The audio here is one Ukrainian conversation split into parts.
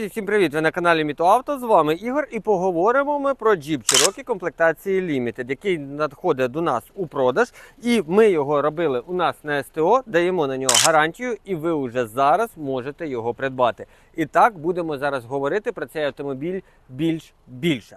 Друзі, всім привіт! Ви на каналі Мітоавто. З вами Ігор і поговоримо ми про Jeep Cherokee комплектації Limited, який надходить до нас у продаж. І ми його робили у нас на СТО, даємо на нього гарантію, і ви вже зараз можете його придбати. І так будемо зараз говорити про цей автомобіль більш більше.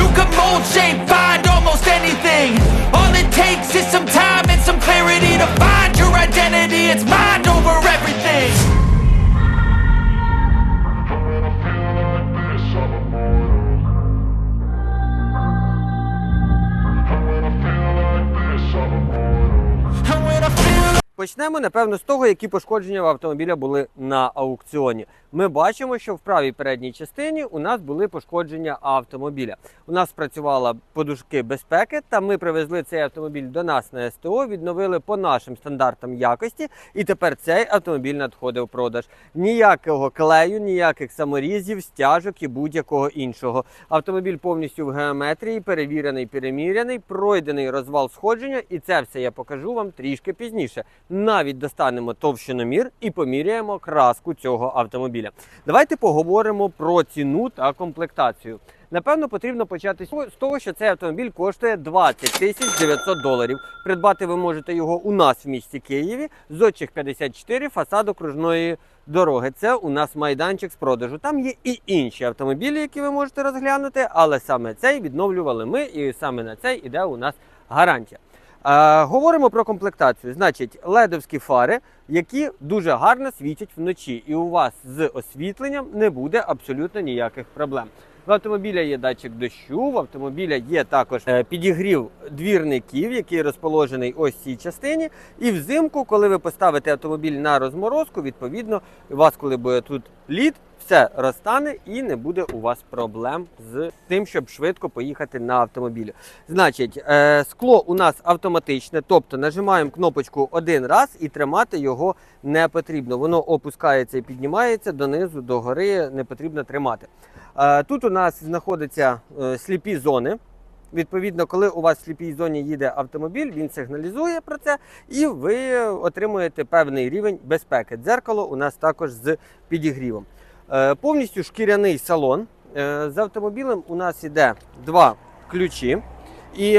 You can mold, shape, find almost anything. All it takes is some time and some clarity to find your identity. It's mind over everything. Почнемо, напевно, з того, які пошкодження в автомобіля були на аукціоні. Ми бачимо, що в правій передній частині у нас були пошкодження автомобіля. У нас працювала подушки безпеки, та ми привезли цей автомобіль до нас на СТО, відновили по нашим стандартам якості, і тепер цей автомобіль надходив в продаж. Ніякого клею, ніяких саморізів, стяжок і будь-якого іншого. Автомобіль повністю в геометрії, перевірений, переміряний, пройдений розвал сходження, і це все я покажу вам трішки пізніше. Навіть достанемо товщиномір і поміряємо краску цього автомобіля. Давайте поговоримо про ціну та комплектацію. Напевно, потрібно почати з того, що цей автомобіль коштує 20 тисяч 900 доларів. Придбати ви можете його у нас в місті Києві. Зодчих 54, фасад окружної дороги. Це у нас майданчик з продажу. Там є і інші автомобілі, які ви можете розглянути, але саме цей відновлювали ми, і саме на цей іде у нас гарантія. Е, говоримо про комплектацію. Значить, ледовські фари, які дуже гарно світять вночі, і у вас з освітленням не буде абсолютно ніяких проблем. В автомобіля є датчик дощу, в автомобіля є також е, підігрів двірників, який розположений ось цій частині. І взимку, коли ви поставите автомобіль на розморозку, відповідно, у вас, коли буде тут лід, все розтане і не буде у вас проблем з тим, щоб швидко поїхати на автомобілі. Значить, е, скло у нас автоматичне, тобто нажимаємо кнопочку один раз і тримати його не потрібно. Воно опускається і піднімається донизу, до гори не потрібно тримати. Е, тут у нас знаходяться е, сліпі зони. Відповідно, коли у вас в сліпій зоні їде автомобіль, він сигналізує про це, і ви отримуєте певний рівень безпеки. Дзеркало у нас також з підігрівом. Е, Повністю шкіряний салон. З автомобілем у нас іде два ключі і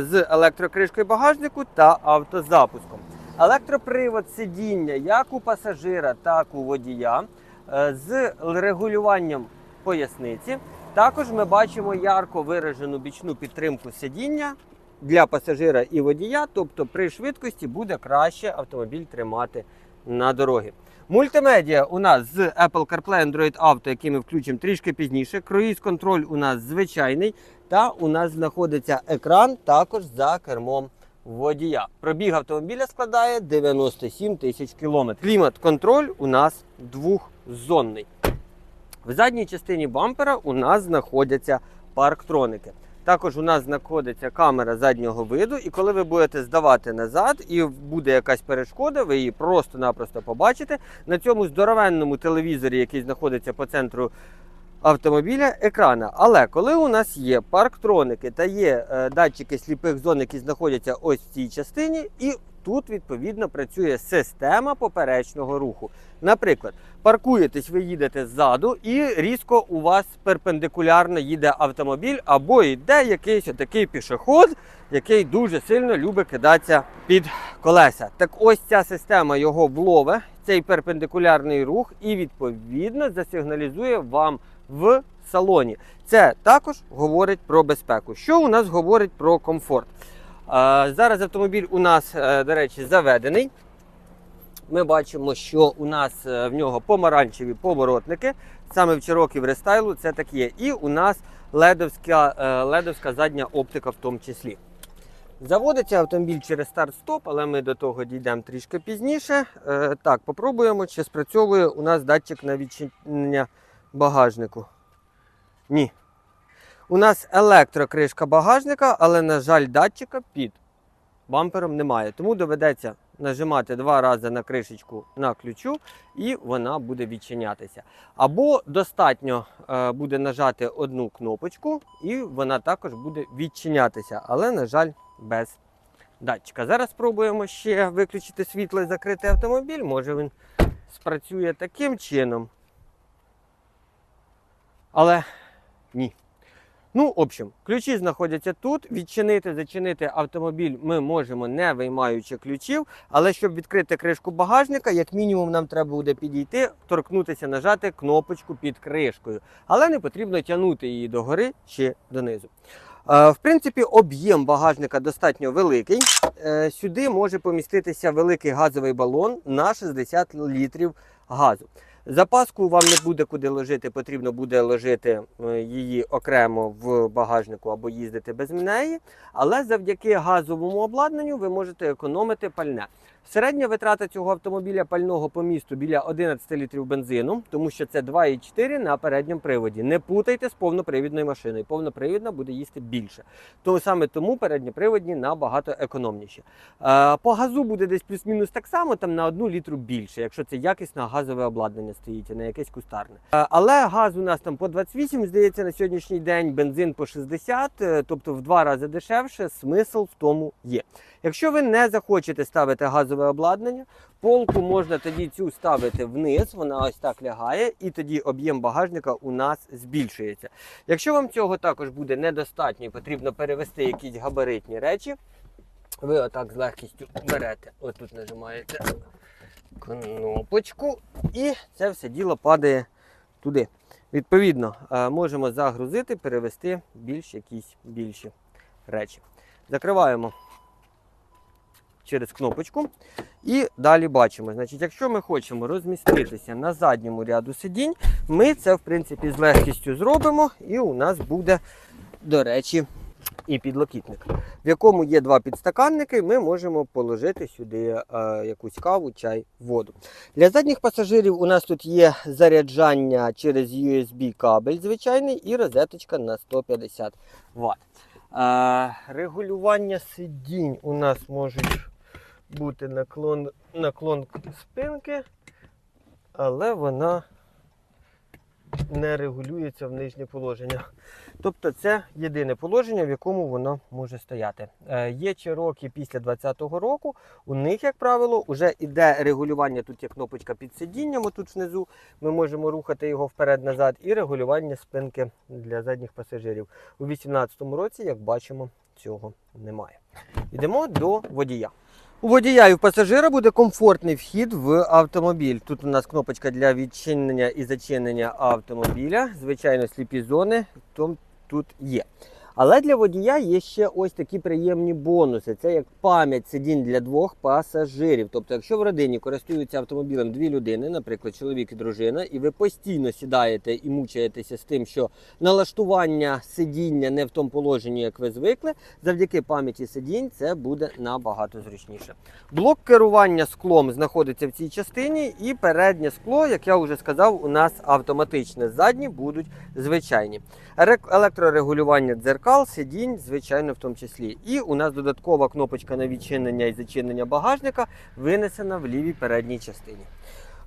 з електрокришкою багажнику та автозапуском. Електропривод сидіння як у пасажира, так і у водія з регулюванням поясниці. Також ми бачимо ярко виражену бічну підтримку сидіння для пасажира і водія, тобто при швидкості буде краще автомобіль тримати на дорогі. Мультимедіа у нас з Apple CarPlay Android Auto, який ми включимо трішки пізніше. Круїз контроль у нас звичайний, та у нас знаходиться екран також за кермом водія. Пробіг автомобіля складає 97 тисяч кілометрів. Клімат контроль у нас двохзонний. В задній частині бампера у нас знаходяться парктроники. Також у нас знаходиться камера заднього виду, і коли ви будете здавати назад і буде якась перешкода, ви її просто-напросто побачите на цьому здоровенному телевізорі, який знаходиться по центру автомобіля, екрана. Але коли у нас є парктроники та є е, датчики сліпих зон, які знаходяться ось в цій частині, і тут відповідно працює система поперечного руху. Наприклад, паркуєтесь, ви їдете ззаду, і різко у вас перпендикулярно їде автомобіль, або йде якийсь такий пішоход, який дуже сильно любить кидатися під колеса. Так ось ця система його влове, цей перпендикулярний рух, і відповідно засигналізує вам в салоні. Це також говорить про безпеку. Що у нас говорить про комфорт? Зараз автомобіль у нас, е, до речі, заведений. Ми бачимо, що у нас е, в нього помаранчеві поворотники. Саме в Cherokee в рестайлу це так є. І у нас ледовська, е, ледовська задня оптика в тому числі. Заводиться автомобіль через старт-стоп, але ми до того дійдемо трішки пізніше. Так, попробуємо, чи спрацьовує у нас датчик на відчинення багажнику. Ні. У нас електрокришка багажника, але, на жаль, датчика під бампером немає. Тому доведеться нажимати два рази на кришечку на ключу, і вона буде відчинятися. Або достатньо е, буде нажати одну кнопочку, і вона також буде відчинятися, але, на жаль, без датчика. Зараз спробуємо ще виключити світло і закрити автомобіль. Може він спрацює таким чином. Але ні. Ну, в общем, ключі знаходяться тут. Відчинити, зачинити автомобіль ми можемо не виймаючи ключів. Але щоб відкрити кришку багажника, як мінімум, нам треба буде підійти, торкнутися, нажати кнопочку під кришкою. Але не потрібно тягнути її догори чи донизу. Е, В принципі, об'єм багажника достатньо великий. Е, Сюди може поміститися великий газовий балон на 60 літрів газу. Запаску вам не буде куди ложити, потрібно буде ложити е, її окремо в багажнику або їздити без неї. Але завдяки газовому обладнанню ви можете економити пальне. Середня витрата цього автомобіля пального по місту біля 11 літрів бензину, тому що це 2,4 на передньому приводі. Не путайте з повнопривідною машиною. Повнопривідна буде їсти більше. То саме тому передньоприводні набагато економніші. Е, По газу буде десь плюс-мінус так само, там на одну літру більше, якщо це якісне газове обладнання стоїть, а не якесь кустарне. Е, Але газ у нас там по 28, здається, на сьогоднішній день, бензин по 60, е, тобто в два рази дешевше, смисл в тому є. Якщо ви не захочете ставити газове обладнання, полку можна тоді цю ставити вниз, вона ось так лягає, і тоді об'єм багажника у нас збільшується. Якщо вам цього також буде недостатньо і потрібно перевести якісь габаритні речі, ви отак з легкістю берете, отут нажимаєте кнопочку, і це все діло падає туди. Відповідно, е, можемо загрузити, перевести більш якісь більші речі. Закриваємо через кнопочку. І далі бачимо. Значить, якщо ми хочемо розміститися на задньому ряду сидінь, ми це в принципі з легкістю зробимо, і у нас буде, до речі, і підлокітник, в якому є два підстаканники, ми можемо положити сюди е, якусь каву, чай, воду. Для задніх пасажирів у нас тут є заряджання через USB кабель звичайний і розеточка на 150 Вт. Е, регулювання сидінь у нас можуть бути наклон, наклон спинки, але вона не регулюється в нижнє положення. Тобто це єдине положення, в якому воно може стояти. Е, є Cherokee після 2020 року. У них, як правило, вже йде регулювання. Тут є кнопочка під сидінням, тут внизу. Ми можемо рухати його вперед-назад, і регулювання спинки для задніх пасажирів. У 2018 році, як бачимо, цього немає. Йдемо до водія. У водія і в пасажира буде комфортний вхід в автомобіль. Тут у нас кнопочка для відчинення і зачинення автомобіля. Звичайно, сліпі зони тут є. Але для водія є ще ось такі приємні бонуси. Це як пам'ять сидінь для двох пасажирів. Тобто, якщо в родині користуються автомобілем дві людини, наприклад, чоловік і дружина, і ви постійно сідаєте і мучаєтеся з тим, що налаштування сидіння не в тому положенні, як ви звикли, завдяки пам'яті сидінь це буде набагато зручніше. Блок керування склом знаходиться в цій частині, і переднє скло, як я вже сказав, у нас автоматичне. Задні будуть звичайні. Електрорегулювання дзеркал, сидінь, звичайно, в тому числі. І у нас додаткова кнопочка на відчинення і зачинення багажника винесена в лівій передній частині.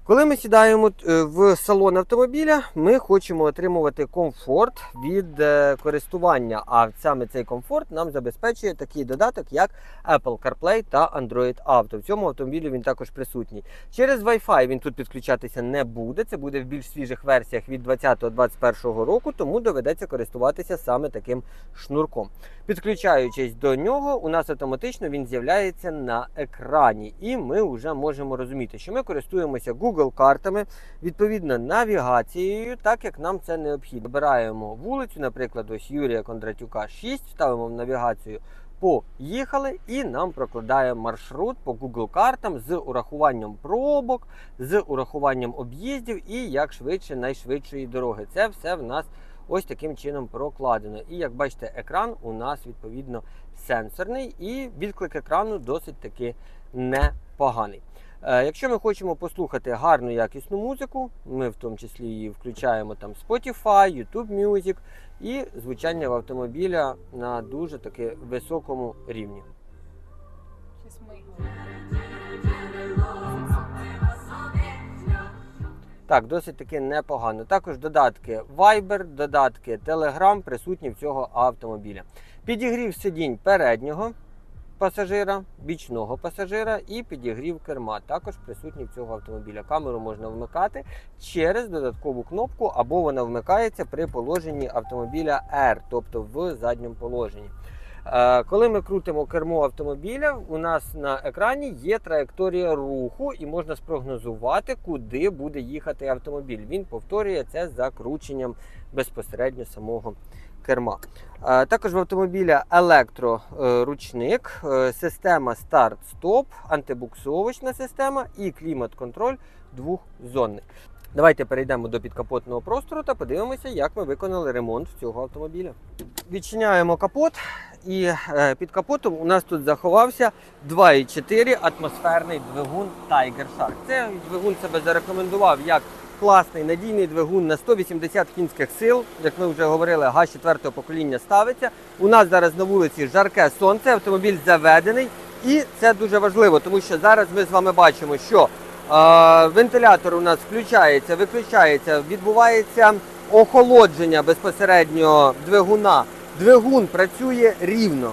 Коли ми сідаємо е, в салон автомобіля, ми хочемо отримувати комфорт від е, користування. А саме цей комфорт нам забезпечує такий додаток, як Apple CarPlay та Android Auto. В цьому автомобілі він також присутній. Через Wi-Fi він тут підключатися не буде. Це буде в більш свіжих версіях від 2020-2021 року, тому доведеться користуватися саме таким шнурком. Підключаючись до нього, у нас автоматично він з'являється на екрані, і ми вже можемо розуміти, що ми користуємося Google картами, відповідно навігацією, так як нам це необхідно. Вибираємо вулицю, наприклад, ось Юрія Кондратюка 6, ставимо в навігацію. Поїхали і нам прокладає маршрут по Google картам з урахуванням пробок, з урахуванням об'їздів і як швидше найшвидшої дороги. Це все в нас ось таким чином прокладено. І як бачите, екран у нас відповідно сенсорний, і відклик екрану досить таки непоганий. Е, Якщо ми хочемо послухати гарну якісну музику, ми в тому числі її включаємо там Spotify, YouTube Music і звучання в автомобіля на дуже таки високому рівні. Так, досить таки непогано. Також додатки Viber, додатки Telegram присутні в цього автомобіля. Підігрів сидінь переднього пасажира, бічного пасажира і підігрів керма. Також присутні в цього автомобіля. Камеру можна вмикати через додаткову кнопку, або вона вмикається при положенні автомобіля R, тобто в задньому положенні. Е, Коли ми крутимо кермо автомобіля, у нас на екрані є траєкторія руху, і можна спрогнозувати, куди буде їхати автомобіль. Він повторює це за крученням безпосередньо самого керма. Е, Також в автомобіля електроручник, е, система старт-стоп, антибуксовочна система і клімат-контроль двохзонний. Давайте перейдемо до підкапотного простору та подивимося, як ми виконали ремонт цього автомобіля. Відчиняємо капот, і е, під капотом у нас тут заховався 2,4 атмосферний двигун Tiger Shark. Це двигун себе зарекомендував як класний надійний двигун на 180 кінських сил. Як ми вже говорили, газ 4 покоління ставиться. У нас зараз на вулиці жарке сонце, автомобіль заведений. І це дуже важливо, тому що зараз ми з вами бачимо, що е, вентилятор у нас включається, виключається, відбувається охолодження безпосередньо двигуна. Двигун працює рівно.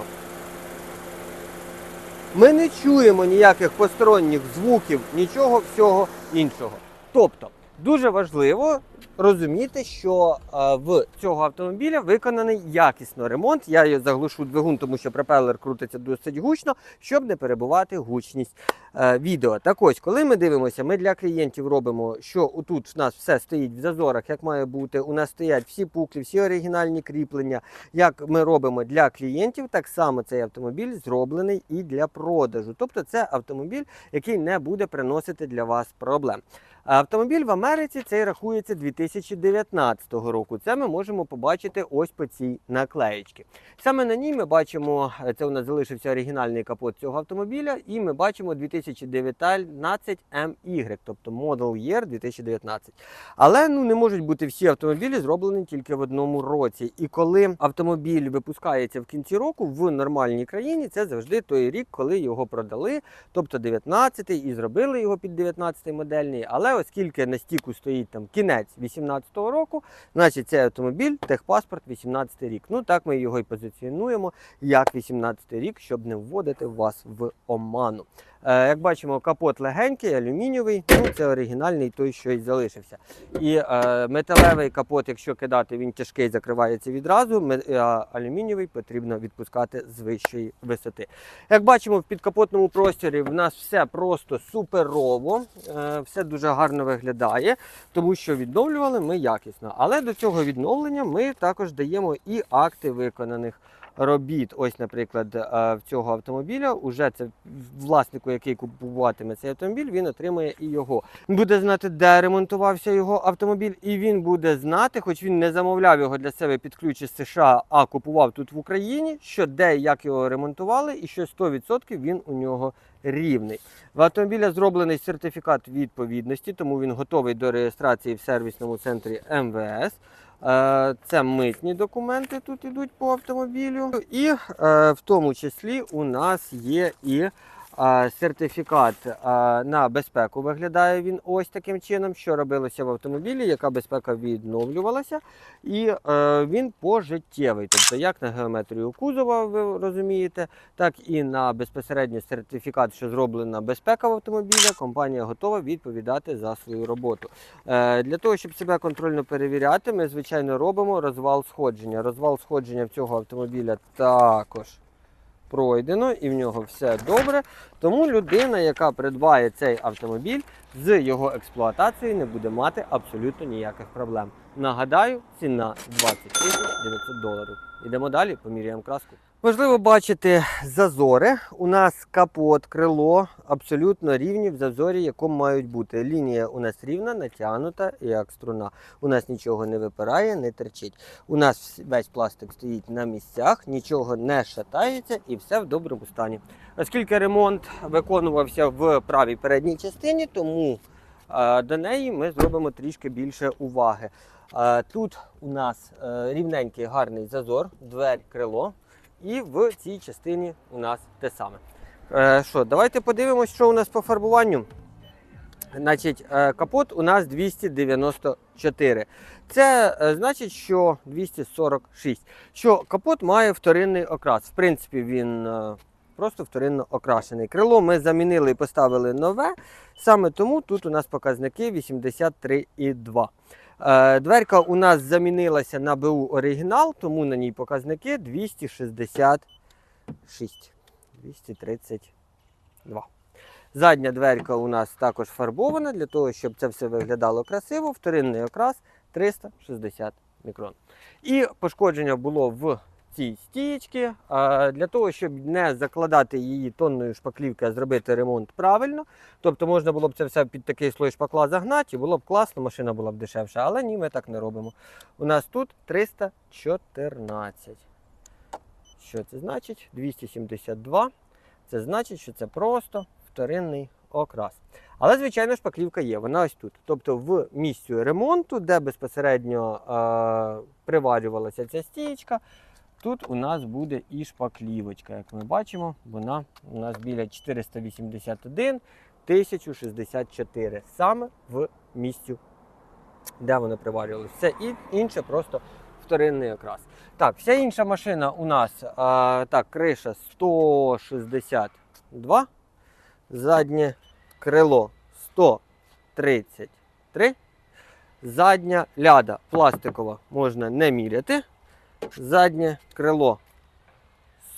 Ми не чуємо ніяких посторонніх звуків, нічого всього іншого. Тобто, дуже важливо розуміти, що е, в цього автомобіля виконаний якісно ремонт. Я заглушу двигун, тому що пропелер крутиться досить гучно, щоб не перебувати гучність е, відео. Так ось, коли ми дивимося, ми для клієнтів робимо, що отут в нас все стоїть в зазорах, як має бути. У нас стоять всі пуклі, всі оригінальні кріплення. Як ми робимо для клієнтів, так само цей автомобіль зроблений і для продажу. Тобто це автомобіль, який не буде приносити для вас проблем. Автомобіль в Америці цей рахується 2019 року. Це ми можемо побачити ось по цій наклеєчці. Саме на ній ми бачимо, це у нас залишився оригінальний капот цього автомобіля, і ми бачимо 2019 MY, тобто Model Year 2019. Але ну не можуть бути всі автомобілі зроблені тільки в одному році. І коли автомобіль випускається в кінці року в нормальній країні, це завжди той рік, коли його продали, тобто 19-й, і зробили його під 19-й модельний. Але оскільки на стіку стоїть там кінець 18-го року, значить цей автомобіль, техпаспорт 18 рік. Ну так ми його і позиціонуємо як 18 рік, щоб не вводити вас в оману. Е, як бачимо, капот легенький, алюмінієвий, ну це оригінальний той, що й залишився. І е, металевий капот, якщо кидати, він тяжкий, закривається відразу. е, а алюмінієвий потрібно відпускати з вищої висоти. Як бачимо, в підкапотному просторі в нас все просто суперово, е, все дуже гарно виглядає, тому що відновлювали ми якісно. Але до цього відновлення ми також даємо і акти виконаних робіт. Ось, наприклад, в цього автомобіля, уже це власнику, який купуватиме цей автомобіль, він отримає і його. Він буде знати, де ремонтувався його автомобіль, і він буде знати, хоч він не замовляв його для себе під ключ із США, а купував тут в Україні, що де і як його ремонтували, і що 100% він у нього рівний. В автомобіля зроблений сертифікат відповідності, тому він готовий до реєстрації в сервісному центрі МВС. Е, Це митні документи тут йдуть по автомобілю. І е, в тому числі у нас є і сертифікат е, на безпеку. Виглядає він ось таким чином, що робилося в автомобілі, яка безпека відновлювалася. І е, він пожиттєвий. Тобто, як на геометрію кузова, ви розумієте, так і на безпосередньо сертифікат, що зроблена безпека в автомобіля, компанія готова відповідати за свою роботу. Е, Для того, щоб себе контрольно перевіряти, ми, звичайно, робимо розвал сходження. Розвал сходження в цього автомобіля також пройдено і в нього все добре. Тому людина, яка придбає цей автомобіль, з його експлуатацією не буде мати абсолютно ніяких проблем. Нагадаю, ціна 20 тисяч 900 доларів. Ідемо далі, поміряємо краску. Можливо бачити зазори. У нас капот, крило абсолютно рівні в зазорі, якому мають бути. Лінія у нас рівна, натягнута, як струна. У нас нічого не випирає, не терчить. У нас весь пластик стоїть на місцях, нічого не шатається і все в доброму стані. Оскільки ремонт виконувався в правій передній частині, тому до неї ми зробимо трішки більше уваги. Тут у нас е, рівненький гарний зазор, дверь, крило. І в цій частині у нас те саме. Е, що, давайте подивимось, що у нас по фарбуванню. Значить, е, капот у нас 294. Це е, значить, що 246. Що капот має вторинний окрас. В принципі, він е, просто вторинно окрашений. Крило ми замінили і поставили нове. Саме тому тут у нас показники 83,2. Е, Дверка у нас замінилася на БУ оригінал, тому на ній показники 266. 232. Задня дверка у нас також фарбована для того, щоб це все виглядало красиво. Вторинний окрас 360 мікрон. І пошкодження було в цій стієчці. А, Для того, щоб не закладати її тонною шпаклівки, а зробити ремонт правильно. Тобто можна було б це все під такий слой шпакла загнати, і було б класно, машина була б дешевша. Але ні, ми так не робимо. У нас тут 314. Що це значить? 272. Це значить, що це просто вторинний окрас. Але, звичайно, шпаклівка є, вона ось тут. Тобто в місці ремонту, де безпосередньо е, приварювалася ця стієчка, тут у нас буде і шпаклівочка. Як ми бачимо, вона у нас біля 481 1064. Саме в місці, де вона приварювалася. Все інше просто вторинний окрас. Так, вся інша машина у нас а, так, криша 162, заднє крило 133, задня ляда пластикова можна не міряти. Заднє крило.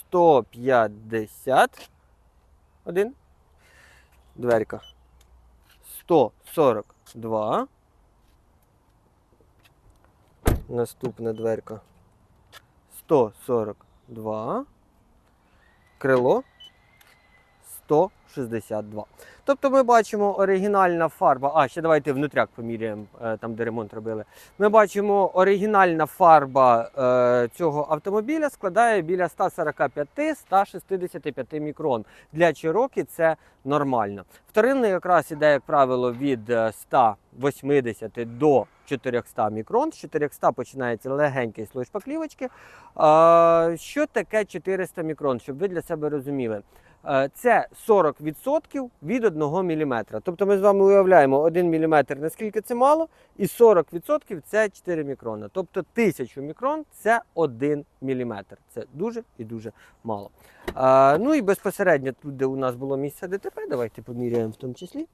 151, дверка. 142. Наступна дверка. 142. Крило 162. Тобто ми бачимо оригінальна фарба. А, ще давайте внутряк поміряємо, е, там де ремонт робили. Ми бачимо оригінальна фарба е, цього автомобіля складає біля 145-165 мікрон. Для Cherokee це нормально. Вторинний якраз іде, як правило, від е, 180 до 400 мікрон. З 400 починається легенький слой шпаклівочки. А, Що таке 400 мікрон, щоб ви для себе розуміли? Е, Це 40% від 1 мм. Тобто ми з вами уявляємо 1 мм, наскільки це мало, і 40% це 4 мікрона. Тобто 1000 мікрон це 1 мм. Це дуже і дуже мало. Ну і безпосередньо тут, де у нас було місце ДТП, давайте поміряємо в тому числі.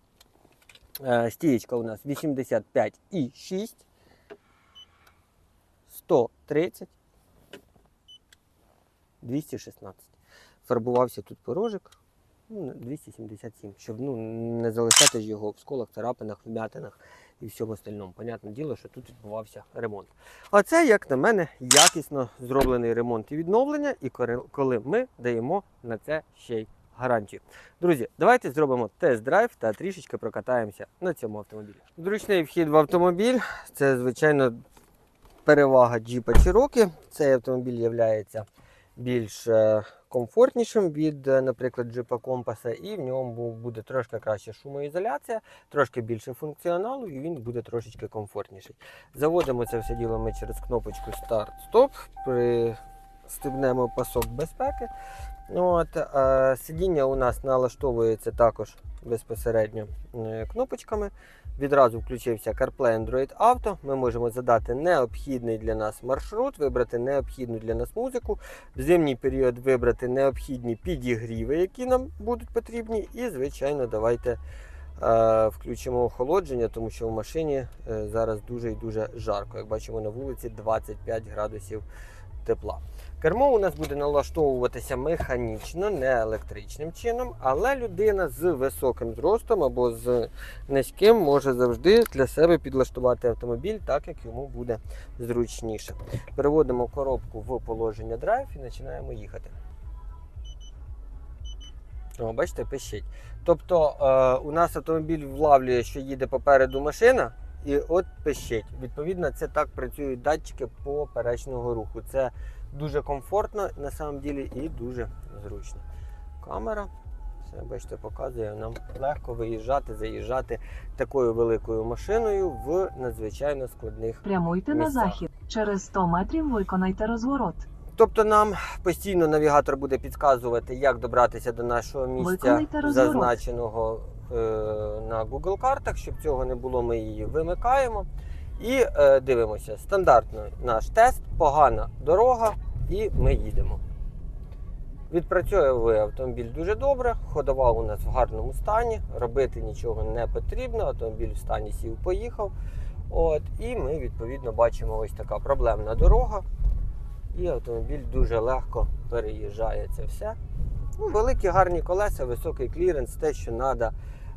Е, Стієчка у нас 85,6, 130, 216. Фарбувався тут порожик ну, 277, щоб ну, не залишати ж його в сколах, царапинах, вмятинах і всьому остальному. Понятне діло, що тут відбувався ремонт. А це, як на мене, якісно зроблений ремонт і відновлення, і коли- ми даємо на це ще й гарантію. Друзі, давайте зробимо тест-драйв та трішечки прокатаємося на цьому автомобілі. Зручний вхід в автомобіль це, звичайно, перевага Jeep Cherokee. Цей автомобіль є більш е, комфортнішим від, е, наприклад, Jeep Compass, і в ньому буде трошки краще шумоізоляція, трошки більше функціоналу, і він буде трошечки комфортніший. Заводимо це все діло ми через кнопочку старт-стоп, пристебнемо пасок безпеки. От, е, сидіння у нас налаштовується також безпосередньо е, кнопочками. Відразу включився CarPlay Android Auto. Ми можемо задати необхідний для нас маршрут, вибрати необхідну для нас музику, в зимній період вибрати необхідні підігріви, які нам будуть потрібні. І, звичайно, давайте е, включимо охолодження, тому що в машині е, зараз дуже і дуже жарко. Як бачимо на вулиці 25 градусів тепла. Кермо у нас буде налаштовуватися механічно, не електричним чином, але людина з високим зростом або з низьким може завжди для себе підлаштувати автомобіль так, як йому буде зручніше. Переводимо коробку в положення драйв і починаємо їхати. О, бачите, пищить. Тобто е, у нас автомобіль влавлює, що їде попереду машина, і от пищить. Відповідно, це так працюють датчики поперечного руху. Це дуже комфортно на самом ділі і дуже зручно. Камера, все, бачите, показує нам легко виїжджати, заїжджати такою великою машиною в надзвичайно складних Прямуйте на захід. Через 100 метрів виконайте розворот. Тобто нам постійно навігатор буде підказувати, як добратися до нашого місця, зазначеного е, на Google картах. Щоб цього не було, ми її вимикаємо і е, дивимося. Стандартно наш тест, погана дорога, і ми їдемо. Відпрацьовує автомобіль дуже добре, ходова у нас в гарному стані, робити нічого не потрібно, автомобіль в стані сів, поїхав. От, і ми відповідно бачимо ось така проблемна дорога. І автомобіль дуже легко переїжджає це все. Ну, великі гарні колеса, високий кліренс, те, що треба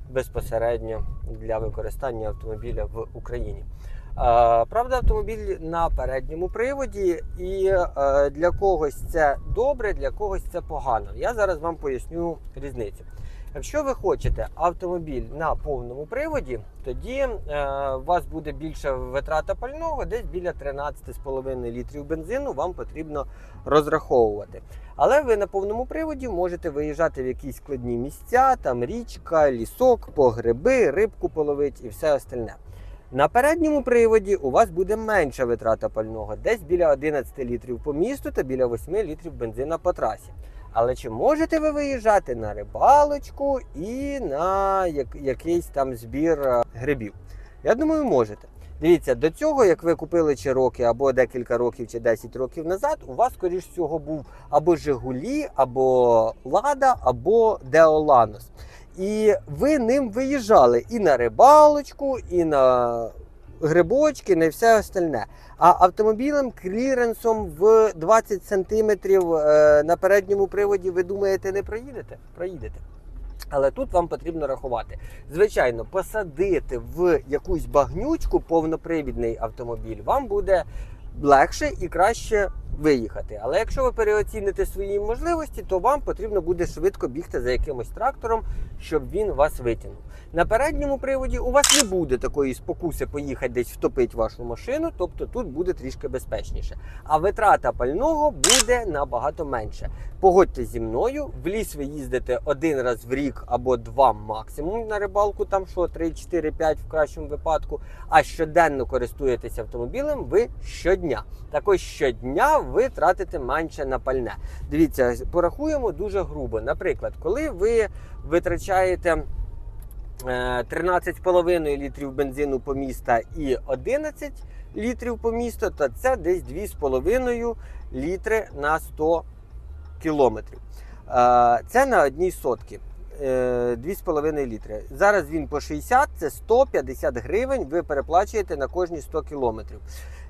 безпосередньо для використання автомобіля в Україні. Правда, автомобіль на передньому приводі, і е, для когось це добре, для когось це погано. Я зараз вам поясню різницю. Якщо ви хочете автомобіль на повному приводі, тоді е, у вас буде більша витрата пального, десь біля 13,5 літрів бензину вам потрібно розраховувати. Але ви на повному приводі можете виїжджати в якісь складні місця, там річка, лісок, погреби, рибку половить і все остальне. На передньому приводі у вас буде менша витрата пального, десь біля 11 літрів по місту та біля 8 літрів бензина по трасі. Але чи можете ви виїжджати на рибалочку і на як- якийсь там збір е, грибів? Я думаю, можете. Дивіться, до цього, як ви купили чи роки, або декілька років, чи 10 років назад, у вас, скоріш всього, був або Жигулі, або Лада, або Деоланос. І ви ним виїжджали і на рибалочку, і на грибочки, і на все остальне. А автомобілем кліренсом в 20 сантиметрів е, на передньому приводі, ви думаєте, не проїдете? Проїдете. Але тут вам потрібно рахувати. Звичайно, посадити в якусь багнючку повнопривідний автомобіль вам буде легше і краще виїхати. Але якщо ви переоціните свої можливості, то вам потрібно буде швидко бігти за якимось трактором, щоб він вас витягнув. На передньому приводі у вас не буде такої спокуси поїхати десь втопити вашу машину, тобто тут буде трішки безпечніше. А витрата пального буде набагато менше. Погодьте зі мною, в ліс ви їздите один раз в рік або два максимум на рибалку, там що 3, 4, 5 в кращому випадку. А щоденно користуєтеся автомобілем ви щодня. Так ось щодня ви тратите менше на пальне. Дивіться, порахуємо дуже грубо. Наприклад, коли ви витрачаєте. е, 13,5 літрів бензину по міста і 11 літрів по місту, то це десь 2,5 літри на 100 кілометрів. Е, Це на одній сотки. Е, 2,5 літри. Зараз він по 60, це 150 гривень. Ви переплачуєте на кожні 100 кілометрів.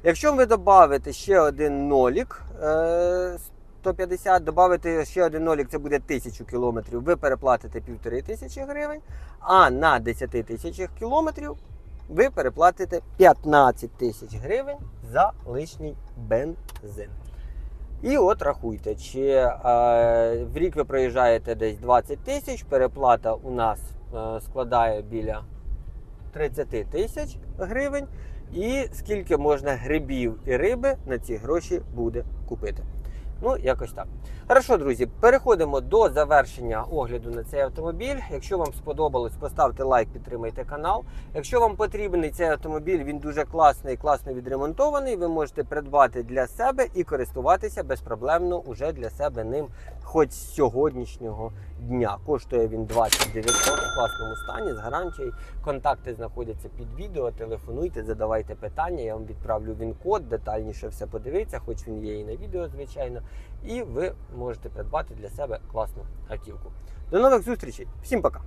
Якщо ви додавите ще один нолік, е, 150, додати ще один нолік, це буде 1000 кілометрів. Ви переплатите 1500 гривень. А на 10 тисячах кілометрів ви переплатите 15 тисяч гривень за лишній бензин. І от рахуйте, чи е, в рік ви проїжджаєте десь 20 тисяч, переплата у нас е, складає біля 30 тисяч гривень. І скільки можна грибів і риби на ці гроші буде купити. Ну, якось так. Хорошо, друзі, переходимо до завершення огляду на цей автомобіль. Якщо вам сподобалось, поставте лайк, підтримайте канал. Якщо вам потрібний цей автомобіль, він дуже класний, класно відремонтований. Ви можете придбати для себе і користуватися безпроблемно уже для себе ним, хоч з сьогоднішнього дня. Коштує він 29 в класному стані з гарантією. Контакти знаходяться під відео. Телефонуйте, задавайте питання. Я вам відправлю він-код, детальніше все подивиться, хоч він є і на відео, звичайно. І ви можете придбати для себе класну автівку. До нових зустрічей! Всім пока!